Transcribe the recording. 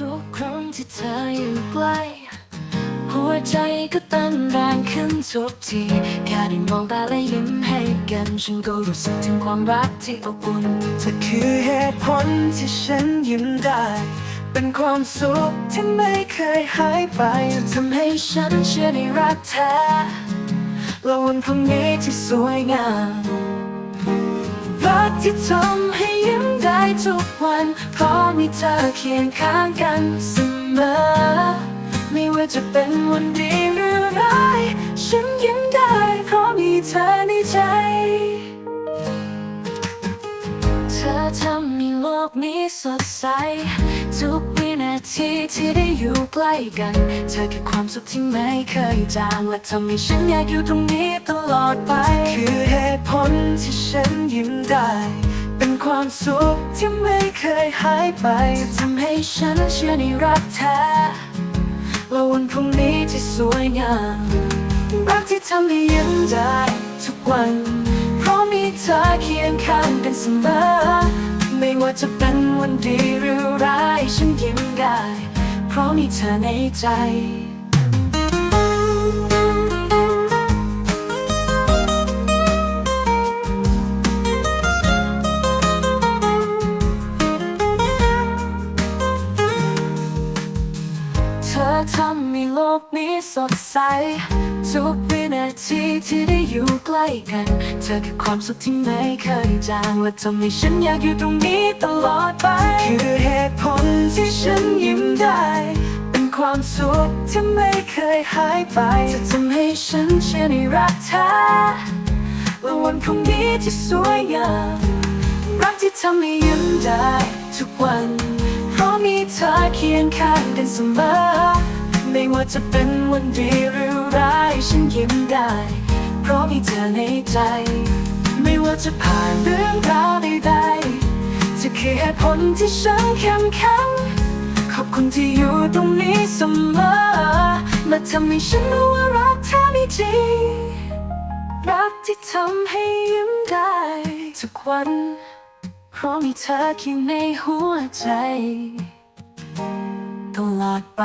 ทุกครั้งที่เธออยู่ใกล้ หัวใจก็เต้นแรงขึ้นทุกที แค่ได้มองตาและยิ้มให้กัน ฉันก็รู้สึกถึงความรักที่อบอุ่นเธอคือเหตุผลที่ฉันยิ้มได้ เป็นความสุขที่ไม่เคยหายไปทำให้ฉันเชื่อในรักแท้และวันพรุ่งนี้ที่สวยงาม กที่ทำให้ยิ้มได้ทุกวัน เพราะมีเธอเคียงข้างกันเสมอ ไม่ว่าจะเป็นวันดีหรือร้าย ฉันยิ้มได้เพราะมีเธอในใจ เธอทำให้โลกนี้สดใส ทุกวินาทีที่ได้อยู่ใกล้กัน เธอคือความสุขที่ไม่เคยจาง และทำให้ฉันอยากอยู่ตรงนี้ตลอดไปคือ ได้ เป็นความสุขที่ไม่เคยหายไปทำให้ฉันเชื่อในรักแท้และวันพรุ่งนี้ที่สวยงามรักที่ทำให้ยิ้มได้ทุกวัน เพราะมีเธอเคียงข้างกันเสมอไม่ว่าจะเป็นวันดีหรือร้ายฉันยิ้มได้ เพราะมีเธอในใจ กนี้สดใส ทุกวินาทีที่ได้อยู่ใกล้กัน เธอคือความสุขที่ไม่เคยจางและทำให้ฉันอยากอยู่ตรงนี้ตลอดไป คือเหตุผลที่ฉันยิ้มได้ เป็นความสุขที่ไม่เคยหายไปจะทำให้ฉันเชื่อในรักแท้และวันพรุ่งนี้ที่สวยงามรักที่ทำให้ยิ้มได้ ทุกวัน เพราะมีเธอเคียงข้างกันเสมอ จะเป็นวันดีหรือร้ายฉันยิ้มได้ เพราะมีเธอในใจ ไม่ว่าจะผ่านเรื่องราวใดๆจะคือเหตุผลที่ฉันเข้มแข็งขอบคุณที่อยู่ตรงนี้เสมอมาทำให้ฉันรู้ว่ารักเธอมีจริงรักที่ทำให้ยิ้มได้ ทุกวันเพราะมีเธอเคียงในหัวใจ ตลอดไป